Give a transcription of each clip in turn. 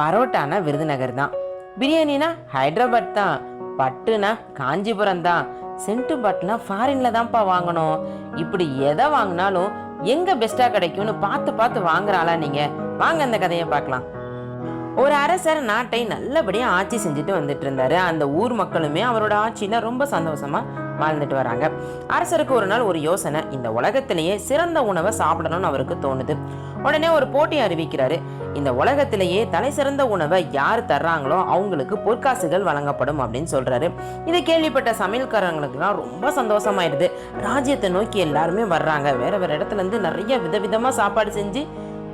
பரோட்டானா விருதுநகர் தான். பிரியாணினா ஹைதராபாத் தான். பட்டுனா காஞ்சிபுரம் தான். சென்ட்டு பட்னா ஃபாரின்ல தான்ப்பா வாங்கணும். இப்படி எதை வாங்கினாலும் எங்க பெஸ்டா கிடைக்கும்னு பார்த்து பார்த்து வாங்குறாளா நீங்க? வாங்க அந்த கதையை பார்க்கலாம். ஒரு அரசர் நாட்டை நல்லபடியாக ஆட்சி செஞ்சுட்டு வந்துட்டு இருந்தாரு. அந்த ஊர் மக்களுமே அவரோட ஆட்சியில ரொம்ப சந்தோஷமா வாழ்ந்துட்டு வராங்க. அரசருக்கு ஒரு நாள் ஒரு யோசனை. இந்த உலகத்திலேயே சிறந்த உணவை சாப்பிடணும்னு அவருக்கு தோணுது. உடனே ஒரு போட்டி அறிவிக்கிறாரு. இந்த உலகத்திலேயே தலை சிறந்த உணவை யார் தர்றாங்களோ அவங்களுக்கு பொற்காசுகள் வழங்கப்படும் அப்படின்னு சொல்றாரு. இதை கேள்விப்பட்ட சமையல்காரங்களுக்குலாம் ரொம்ப சந்தோஷமாயிடுது ராஜ்யத்தை நோக்கி எல்லாருமே வர்றாங்க. வேற வேற இடத்துல இருந்து நிறைய விதவிதமாக சாப்பாடு செஞ்சு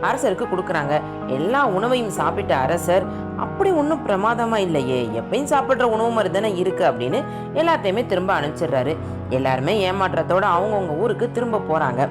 அரசருக்கு கொடுக்குறாங்க. எல்லா உணவையும் சாப்பிட்ட அரசர் அப்படி ஒன்றும் பிரமாதமாக இல்லையே எப்பயும் சாப்பிட்ற உணவு மாதிரி தானே இருக்குது அப்படின்னு எல்லாத்தையுமே திரும்ப அனுப்பிச்சிடுறாரு. எல்லாருமே ஏமாற்றத்தோடு அவங்கவுங்க ஊருக்கு திரும்ப போகிறாங்க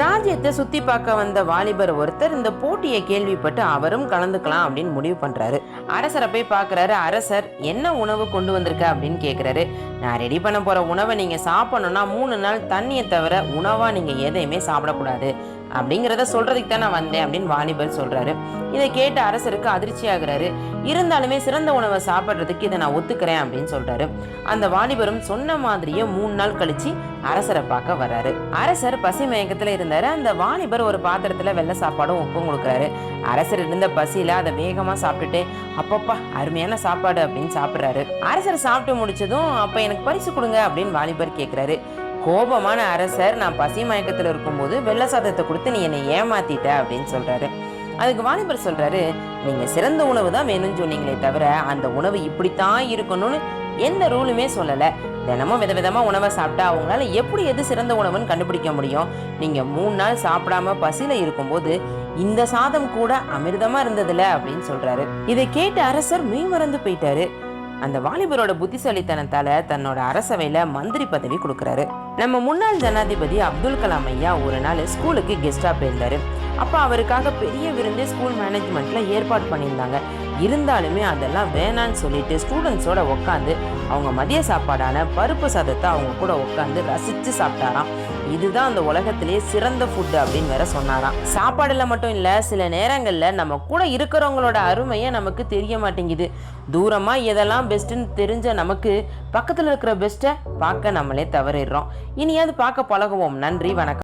ராஜ்யத்தை சுற்றி பார்க்க வந்த வாலிபர் ஒருத்தர் இந்த போட்டியை கேள்விப்பட்டு அவரும் கலந்துக்கலாம் அப்படின்னு முடிவு பண்ணுறாரு அரசரை போய் பார்க்குறாரு அரசர் என்ன உணவு கொண்டு வந்திருக்க? அப்படின்னு கேட்குறாரு நான் ரெடி பண்ண போகிற உணவை நீங்கள் சாப்பிடணும்னா மூணு நாள் தண்ணியை தவிர உணவாக நீங்கள் எதையுமே சாப்பிடக்கூடாது. அப்படிங்கிறத சொல்றதுக்கு தான் நான் வந்தேன் அப்படின்னு வாலிபர் சொல்றாரு. இதை கேட்ட அரசருக்கு அதிர்ச்சி ஆகுறாரு இருந்தாலுமே சிறந்த உணவை சாப்பிட்றதுக்கு இதை நான் ஒத்துக்கிறேன் அப்படின்னு சொல்றாரு. அந்த வாலிபரும் சொன்ன மாதிரியே மூணு நாள் கழிச்சு அரசரை பார்க்க வர்றாரு. அரசர் பசி மயக்கத்துல இருந்தாரு. அந்த வாலிபர் ஒரு பாத்திரத்துல வெள்ளை சாப்பாடும் உப்பும் கொடுக்குறாரு. அரசர் இருந்த பசியில அதை வேகமா சாப்பிட்டுட்டு அப்பப்பா அருமையான சாப்பாடு அப்படின்னு சாப்பிட்றாரு. அரசர் சாப்பிட்டு முடிச்சதும் அப்ப எனக்கு பரிசு கொடுங்க அப்படின்னு வாலிபர் கேட்குறாரு கோபமான அரசர் நான் பசி மயக்கத்தில் இருக்கும்போது வெள்ளை சாதத்தை கொடுத்து நீ என்னை ஏமாத்திட்ட அப்படின்னு சொல்றாரு. அதுக்கு வாலிபர் சொல்றாரு நீங்க சிறந்த உணவு தான் வேணும்னு சொன்னீங்களே தவிர அந்த உணவு இப்படித்தான் இருக்கணும்னு எந்த ரூலுமே சொல்லல. தினமும் விதவிதமாக உணவை சாப்பிட்டா அவங்களால எப்படி எது சிறந்த உணவுன்னு கண்டுபிடிக்க முடியும்? நீங்க மூணு நாள் சாப்பிடாம பசியில இருக்கும்போது இந்த சாதம் கூட அமிர்தமா இருந்ததுல அப்படின்னு சொல்றாரு. இதை கேட்ட அரசர் மெய் மறந்து போயிட்டாரு. அந்த வாலிபரோட புத்திசாலித்தனத்தால தன்னோட அரசவையில மந்திரி பதவி கொடுக்கறாரு. நம்ம முன்னாள் ஜனாதிபதி அப்துல் கலாம் ஐயா ஒரு நாள் ஸ்கூலுக்கு கெஸ்டா போயிருந்தாரு. அப்ப அவருக்காக பெரிய விருந்து ஸ்கூல் மேனேஜ்மெண்ட்ல ஏற்பாடு பண்ணியிருந்தாங்க. இருந்தாலுமே அதெல்லாம் வேணான்னு சொல்லிட்டு ஸ்டூடெண்ட்ஸோட உட்காந்து அவங்க மதிய சாப்பாடான பருப்பு சாதத்தை அவங்க கூட உட்காந்து ரசித்து சாப்பிட்டாராம். இதுதான் அந்த உலகத்திலேயே சிறந்த ஃபுட்டு அப்படின்னு வேற சொன்னாராம். சாப்பாடுல மட்டும் இல்லை சில நேரங்களில் நம்ம கூட இருக்கிறவங்களோட அருமையை நமக்கு தெரிய மாட்டேங்குது. தூரமாக எதெல்லாம் பெஸ்ட்டுன்னு தெரிஞ்ச நமக்கு பக்கத்தில் இருக்கிற பெஸ்ட்டை பார்க்க நம்மளே தவறிடுறோம். இனியாவது பார்க்க பழகுவோம். நன்றி வணக்கம்.